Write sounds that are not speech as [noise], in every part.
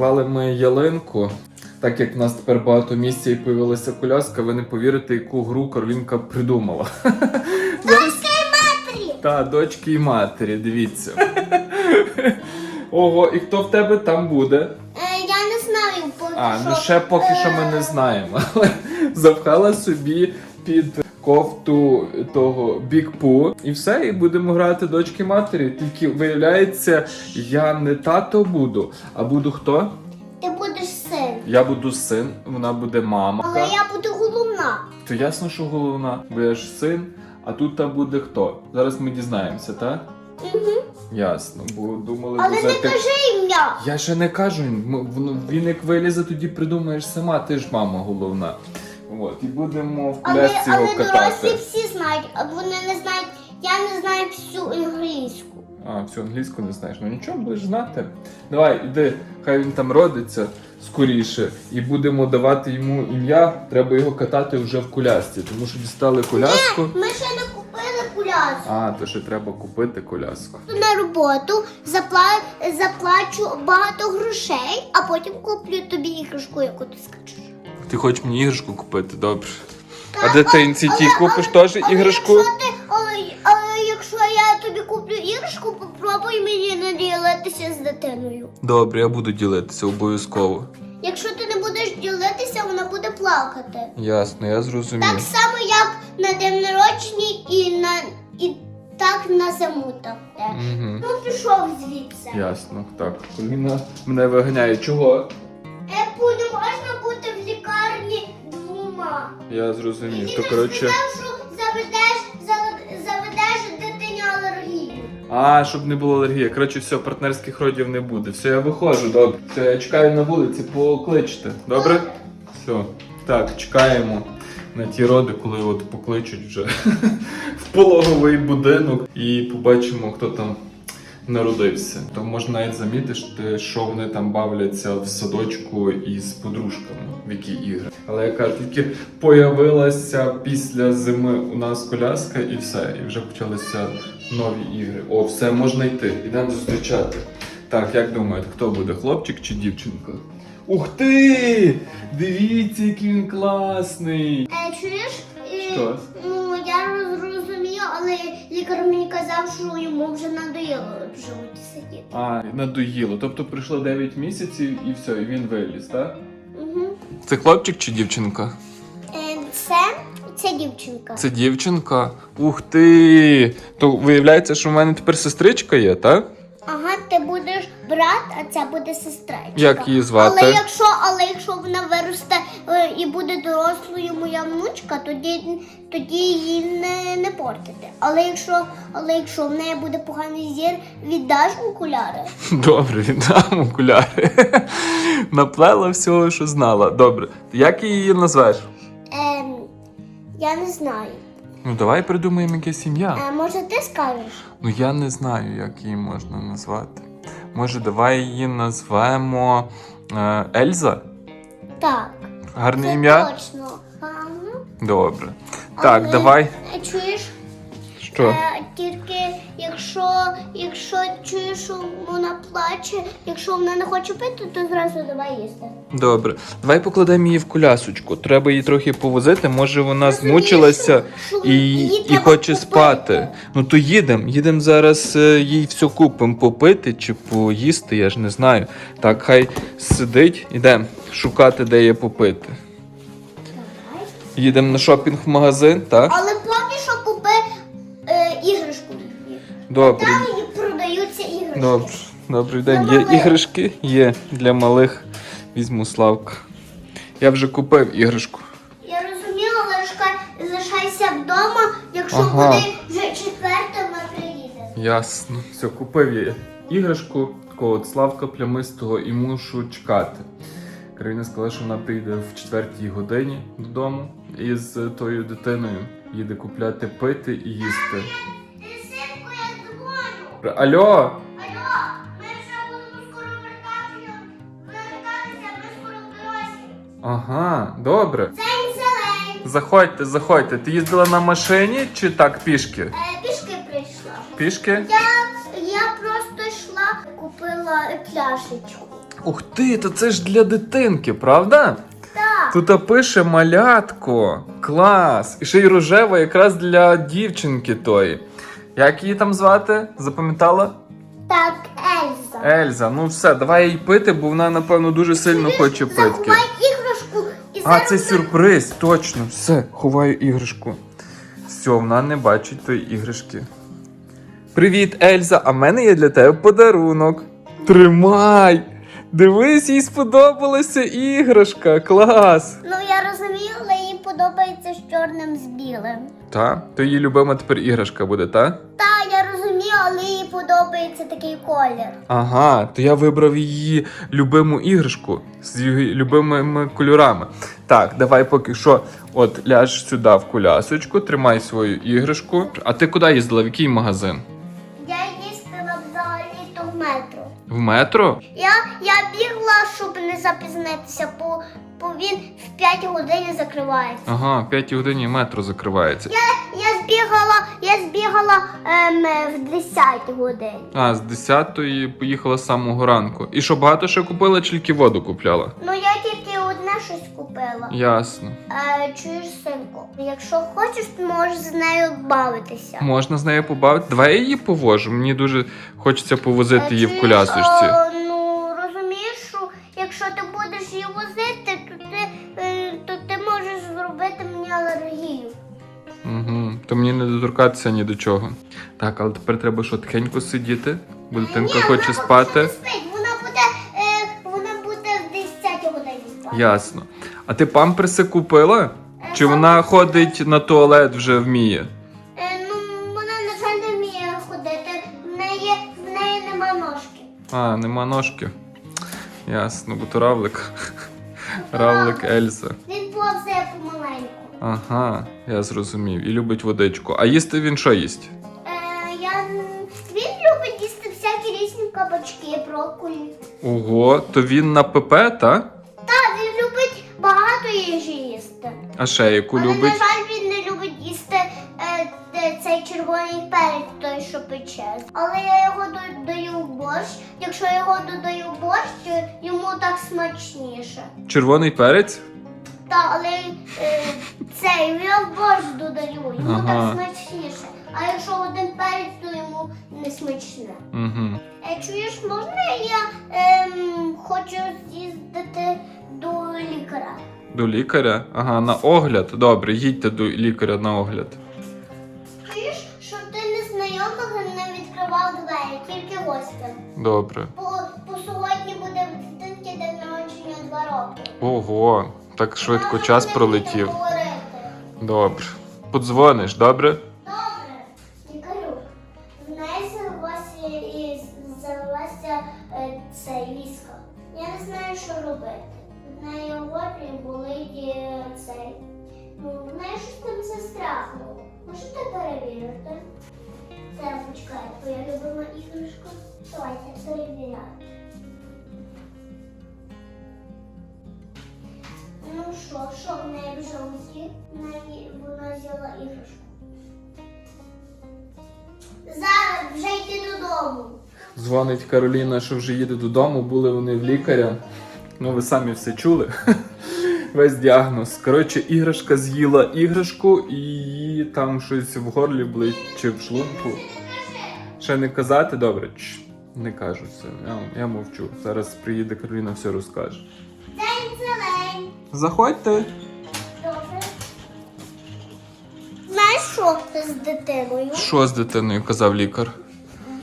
Розклали ми ялинку. Так як в нас тепер багато місця і появилася коляска, ви не повірите, яку гру Каролінка придумала. [laughs] Зараз... Та, дочки і матері, дивіться. [laughs] Ого, і хто в тебе там буде? Е, я не знаю, поки А, ну ще поки що ми не знаємо. Але [laughs] запхала собі під кофту того бікпу. І все, і будемо грати дочки матері. Тільки виявляється, я не тато буду, а буду хто? Ти будеш син. Я буду син, вона буде мама. Але я буду головна. То ясно, що головна, бо я ж син, а тут там буде хто? Зараз ми дізнаємося, так? Угу. Ясно, бо думали Але не взяти- кажи ім'я. Я ще не кажу, він як вилізе, тоді придумаєш сама, ти ж мама головна. От, і будемо в Але, колясці але його дорослі катати. всі знають, а вони не знають. Я не знаю всю англійську. А, всю англійську не знаєш. Ну нічого, будеш знати. Давай, іди, хай він там родиться скоріше, і будемо давати йому ім'я. Треба його катати вже в колясці, тому що дістали коляску. Ми ще не купили куляску. А, то ще треба купити коляску. На роботу запла... заплачу багато грошей, а потім куплю тобі іграшку, яку ти скачеш. Ти хочеш мені іграшку купити, добре. А дитинці але- тій але- купиш теж але іграшку? Якщо ти, але, але якщо я тобі куплю іграшку, попробуй мені не ділитися з дитиною. Добре, я буду ділитися обов'язково. Якщо ти не будеш ділитися, вона буде плакати. Ясно, я зрозумів. Так само, як на день народження і на і так на зиму там. Угу. Ну пішов звідси. Ясно, так. Коліна мене виганяє. Чого? Епу не можна Я зрозумів. То коротше. що заведеш, завед- заведеш дитині алергію. А, щоб не було алергії. Коротше, все, партнерських родів не буде. Все, я виходжу, добре. Все, я чекаю на вулиці, покличте. Добре? Все. Так, чекаємо на ті роди, коли от покличуть вже [laughs] в пологовий будинок і побачимо, хто там народився. То можна навіть замітити, що вони там бавляться в садочку із подружками, в які ігри. Але я кажу, тільки появилася після зими у нас коляска і все. І вже почалися нові ігри. О, все, можна йти. Ідемо зустрічати. Так, як думаєте, хто буде, хлопчик чи дівчинка? Ух ти! Дивіться, який він класний! Е, чуєш? Е, Що? Ну я роз- розумію, але лікар мені казав, що йому вже надоїло в животі сидіти. А, надоїло. Тобто пройшло 9 місяців і все, і він виліз, так? Угу. Це хлопчик чи дівчинка? Е, це, це дівчинка. Це дівчинка. Ух ти! То виявляється, що в мене тепер сестричка є, так? Ага, ти будеш брат, а це буде сестричка. Як її звати? Але якщо, але якщо вона виросте е, і буде дорослою моя внучка, тоді, тоді її не, не портити. Але якщо, але якщо в неї буде поганий зір, віддаш окуляри. [laughs] Добре, віддам окуляри. [laughs] Наплела всього, що знала. Добре. Як її назвеш? Ем, я не знаю. Ну давай придумаємо якесь ім'я. Е, може, ти скажеш? Ну я не знаю, як її можна назвати. Може, давай її назвемо е, Ельза? Так. Гарне Це ім'я? точно. гарно. Добре. Так, Але, давай. Чуєш? Що? Е, тільки якщо, якщо чуєш, що вона плаче, якщо вона не хоче пити, то зразу давай їсти. Добре. Давай покладемо її в колясочку. Треба її трохи повозити. Може вона Розумієш, змучилася що- і, і треба хоче купити. спати. Ну то їдемо. Їдемо зараз е, їй все купимо попити чи поїсти, я ж не знаю. Так, хай сидить, ідемо шукати, де є попити. Їдемо на шопінг в магазин, так? Але Добре. Там її продаються іграшки. Добре. Добрий день. Є іграшки? Є для малих. Візьму Славка. Я вже купив іграшку. Я розумію, але залишайся вдома, якщо Ага. буде вже четверта, ми приїдемо. Ясно. Все, купив я іграшку такого от Славка плямистого і мушу чекати. Кароліна сказала, що вона прийде в четвертій годині додому із тою дитиною. Їде купляти пити і їсти. Алло! Алло, ми вже будемо скоро вертатися. Вертатися, ми скоро в. Ага, добре. Це інселей. Заходьте, заходьте. Ти їздила на машині чи так пішки? Е, пішки прийшла. Пішки? Я, я просто йшла, купила пляшечку. Ух ти, то це ж для дитинки, правда? Так. Тут пише малятко. Клас. І ще й рожева якраз для дівчинки тої. Як її там звати? Запам'ятала? Так, Ельза. Ельза. Ну все, давай їй пити, бо вона, напевно, дуже сильно хоче питки. Заховай іграшку і А, зараз це сюрприз, точно. Все, ховаю іграшку. Все, вона не бачить тої іграшки. Привіт, Ельза! А в мене є для тебе подарунок. Тримай! Дивись, їй сподобалася іграшка. Клас! Ну я розумію, але подобається з чорним з білим. Та? То її любима тепер іграшка буде, та? Та, я розумію, але їй подобається такий колір. Ага, то я вибрав її любиму іграшку з її любимими кольорами. Так, давай поки що от ляж сюди в колясочку, тримай свою іграшку. А ти куди їздила? В який магазин? Я їздила взагалі то в метро. В метро? Я, я бігла, щоб не запізнитися, бо, бо він в 5 годин закривається. Ага, в 5 годині метро закривається. Я я збігала, я збігала ем, в 10 годині. А, з 10-ї поїхала з самого ранку. І що багато ще купила, чи тільки воду купляла? Ну я тільки одне щось купила. Ясно. Е, чуєш, синку, якщо хочеш, ти можеш з нею бавитися. Можна з нею побавити? Давай я її повожу. Мені дуже хочеться повозити Е, її в чуєш, колясочці. То мені не доторкатися ні до чого. Так, але тепер треба що тихенько сидіти, бо дитинка Ні, хоче вона спати. поки не спить. Вона буде, е, вона буде в 10 годині спати. Ясно. А ти памперси купила? Е, Чи вона ходить на туалет вже вміє? Е, ну, вона, на жаль, не вміє ходити. В неї, в неї нема ножки. А, нема ножки. Ясно, бо то равлик. [laughs] Равлик Ельза. Він. Ага, я зрозумів. І любить водичку. А їсти він що їсть? Е, я, він любить їсти всякі різні кабачки, брокколі. Ого, то він на ПП, та? Так, він любить багато їжі їсти. А ще яку Але, на любить? жаль, він не любить їсти е, цей червоний перець, той, що пече. Але я його до- даю в борщ. Якщо я його додаю в борщ, то йому так смачніше. Червоний перець? Та, але е, цей я в борщ додаю, йому Ага. так смачніше. А якщо один перець, то йому не смачне. Угу. Е, чуєш, можна я ем, хочу з'їздити до лікаря? До лікаря? Ага, на огляд. Добре, їдьте до лікаря на огляд. Чуєш, що ти незнайомих не відкривав двері, тільки гостям. Добре. Бо, бо сьогодні буде в дитинки день народження два роки. Ого, так швидко час пролетів. Добре. Подзвониш, добре? Добре. В неї завелася, і завелася е, цей віска. Я не знаю, що робити. В неї болить е, цей. Ну, в неї щось там застрягнуло. Можете перевірити? Це почекай, твоя любима іграшка. Давайте перевіряти. Ну що, що в неї в жовті? В неї вона взяла іграшку. Зараз вже йти додому. Дзвонить Кароліна, що вже їде додому, були вони в лікаря. Ну, ви самі все чули. [laughs] Весь діагноз. Коротше, іграшка з'їла іграшку і її там щось в горлі болить чи в шлунку. Ще не казати, добре? Чш, не кажу все. Я, я мовчу. Зараз приїде Кароліна, все розкаже. Заходьте. Добре. Знаєш, що з дитиною? Що з дитиною казав лікар?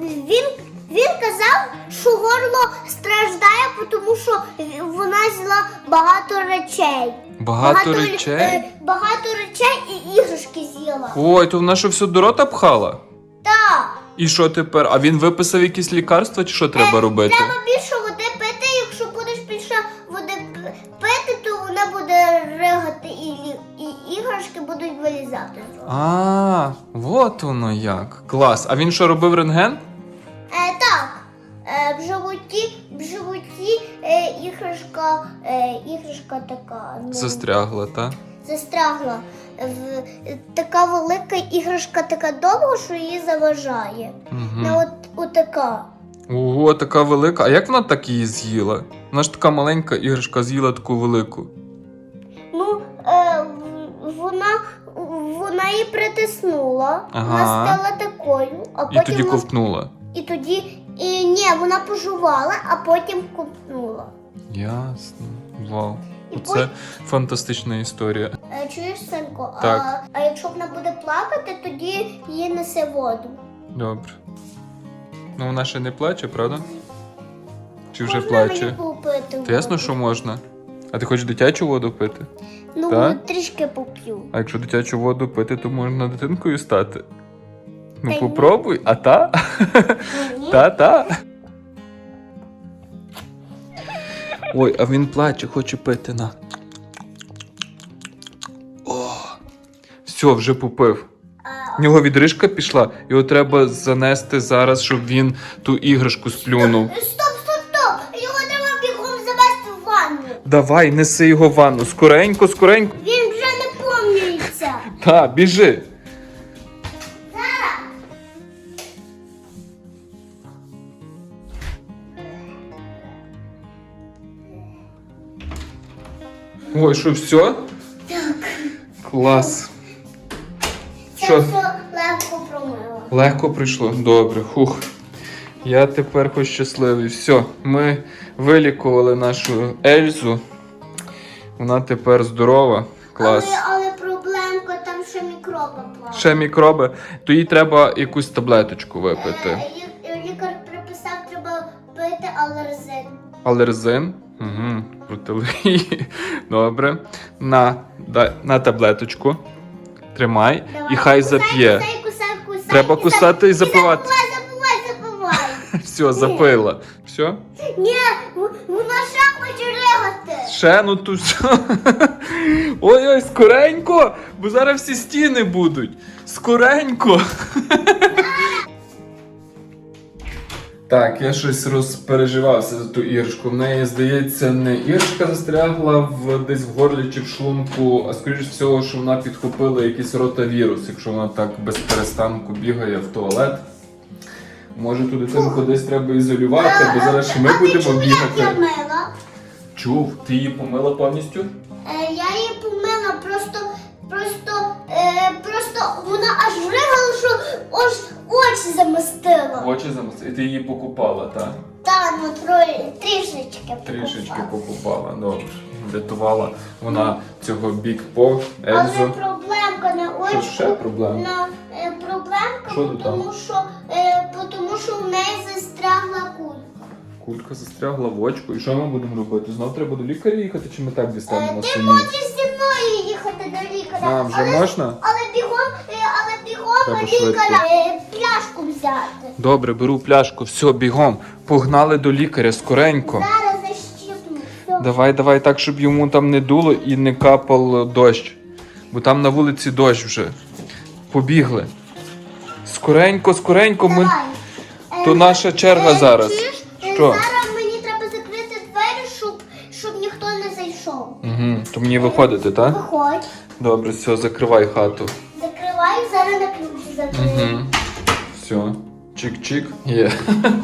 Він, він казав, що горло страждає, тому що вона з'їла багато речей. Багато речей? е, багато речей і іграшки з'їла. Ой, то вона що все до рота пхала? Так. І що тепер? А він виписав якісь лікарства, чи що треба робити? Треба більше А, от воно як. Клас. А він що робив рентген? Е, так. Е, в животі, в животі е, іграшка, е, іграшка така. Ну, Застрягла, та? застрягла. В, така велика іграшка, така довга, що її заважає. Угу. от, от така. Ого, така велика. А як вона так її з'їла? Вона ж така маленька іграшка з'їла таку велику. Вона її притиснула, Ага. вона стала такою, а І потім тоді вона- ковтнула. і тоді і, ні, вона пожувала, а потім ковтнула. Ясно. Вау. І Оце фантастична історія. Е, чуєш, синку? Так. А, а якщо вона буде плакати, тоді її несе воду. Добре. Ну вона ще не плаче, правда? Чи вже Можна мені плаче? попити Та ясно, що можна. А ти хочеш дитячу воду пити? Ну, Так? трішки поп'ю. А якщо дитячу воду пити, то можна дитинкою стати. Ну Та ні. попробуй, а та? Ні? Та, та. Ой, а він плаче, хоче пити на. О! Все, вже попив. В нього відрижка пішла, його треба занести зараз, щоб він ту іграшку сплюнув. Стоп! Давай, неси його в ванну. Скоренько, скоренько. Він вже не помнюється. [laughs] Та, біжи. Ой, що, все? Так. Клас. Це Що? все легко промила. Легко прийшло. Добре, хух. Я тепер хоч щасливий. Все, ми вилікували нашу Ельзу. Вона тепер здорова. Клас. Але, але проблемка, там ще мікроби плавають. Ще мікроби, то їй треба якусь таблеточку випити. Е, лі- Лікар приписав, треба пити алерзин. Алерзин. Угу. Протилегії. [laughs] Добре. На, дай, на таблеточку. Тримай Давай, і хай зап'є. Кусай, кусай, кусай, Треба кусати і запивати. [laughs] Все, запила. Все? Ні, вона ще хоче ригати. Ще ну тут все. [laughs] Ой-ой, скоренько, бо зараз всі стіни будуть. Скоренько. [laughs] Так, я щось розпереживався за ту іршку. В неї, здається, не іршка застрягла в десь в горлі чи в шлунку, а скоріш всього, що вона підхопила якийсь ротавірус, якщо вона так без перестанку бігає в туалет. Може ту дитинку десь треба ізолювати, бо зараз ще ми будемо я бігати. мила? Чув, ти її помила повністю? Е, я її помила, просто, просто, е, просто вона аж ригала, що аж очі замастила. Очі замас... І ти її покупала, так? Та, ну троє, трішечки. Трішечки покупала. покупала, добре. Врятувала вона цього бік-по, Але проблемка на Що ще проблем? На, е, проблемка, Що тут там? тому що, що в неї застрягла кулька. Кулька застрягла в очку. І що ми будемо робити? Знов треба до лікаря їхати, чи ми так Е, дістанемо ти самі? можеш зі мною їхати до лікаря. А, вже але, можна? але бігом, е, але бігом Треба до лікаря е, пляшку взяти. Добре, беру пляшку, все, бігом. Погнали до лікаря, скоренько. Зараз защіпну. Все. Давай, давай так, щоб йому там не дуло і не капав дощ. Бо там на вулиці дощ вже. Побігли. Скоренько, скоренько, ми. Давай. То наша черга зараз. чуєш? Е, Що? Зараз мені треба закрити двері, щоб, щоб ніхто не зайшов. Угу. То мені виходити, так? Виходь, Добре, все, закривай хату. закривай, зараз на ключ закрию. Угу. Все. Чик-чик. Є.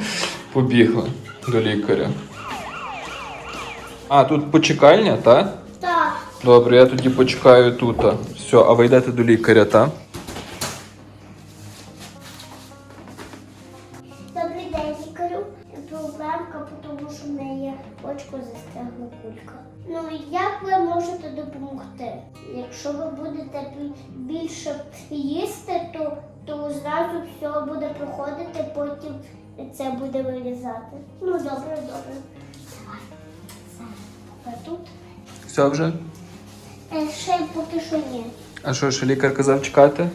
[laughs] Побігли до лікаря. А, тут почекальня, так? Так. Добре, я тоді почекаю тут. Все, а ви йдете до лікаря, так? Їсти, то, то зразу все буде проходити, потім це буде вирізати. Ну добре, добре. Давай. Тут. Все вже? Е, Ще поки що ні. А що, ще лікар казав чекати?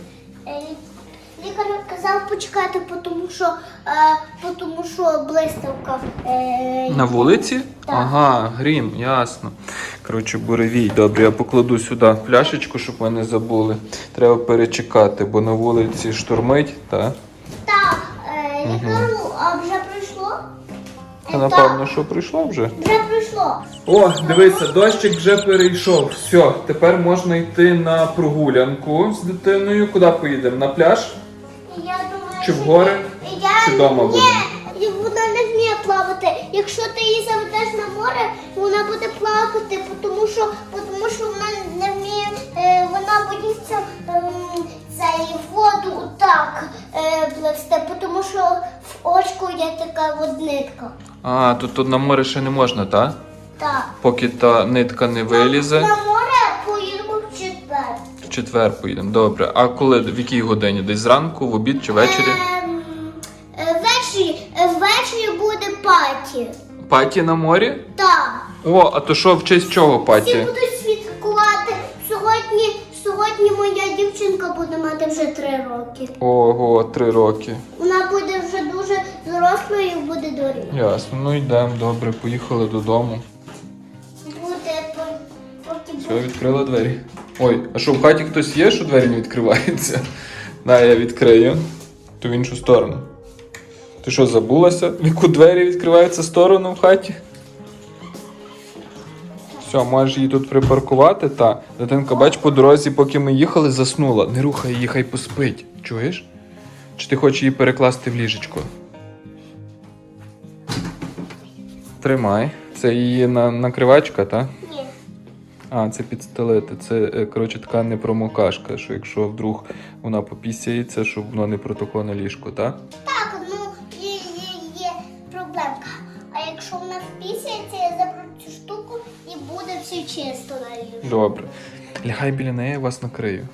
Е, почекати, тому що, е, тому що блискавка. Е, На вулиці? Так. Ага, грім, ясно. Коротше, буревій. Добре, я покладу сюди пляшечку, щоб ми не забули. Треба перечекати, бо на вулиці штормить, так? Так, е, лікарю, а вже прийшло? Та напевно, що прийшло вже. вже прийшло. О, дивися, дощик вже перейшов. Все, тепер можна йти на прогулянку з дитиною. Куди поїдемо? На пляж? Чи в гори? я, Чи дома ні, вона не вміє плавати. Якщо ти її заведеш на море, вона буде плакати, тому що, тому що вона не вміє, е, вона боїться ем, цей воду так е, пливсти, тому що в очку є така от нитка. А, тут, тут на море ще не можна, так? Так. Поки та нитка не вилізе, На море поїдемо в четвер. поїдемо. Добре. А коли в якій годині? Десь зранку, в обід чи ввечері? Ем, е, ввечері, е, ввечері буде паті. Паті на морі? Так. О, а то що в честь чого Всі паті? будуть святкувати. Сьогодні, сьогодні моя дівчинка буде мати вже три роки. Ого, три роки. Вона буде вже дуже дорослою і буде доріти. Ясно, ну йдемо, добре, поїхали додому. Буде по- поки Все, буде. відкрила двері. Ой, а що в хаті хтось є, що двері не відкриваються? На, я відкрию. То в іншу сторону. Ти що, забулася? В яку двері відкриваються сторону в хаті? Все, можеш її тут припаркувати, та дитинка, бач, по дорозі, поки ми їхали, заснула. Не рухай її, хай поспить. Чуєш? Чи ти хочеш її перекласти в ліжечко? Тримай. Це її на, накривачка, так? Ні. А, це підстелити. Це, е, коротше, така непромокашка, що якщо вдруг вона попісяється, щоб воно не протокло на ліжко, так? Так, ну є, є, є проблемка. А якщо вона впісяється, я заберу цю штуку і буде все чисто на ліжку. Добре. Лягай біля неї, я вас накрию.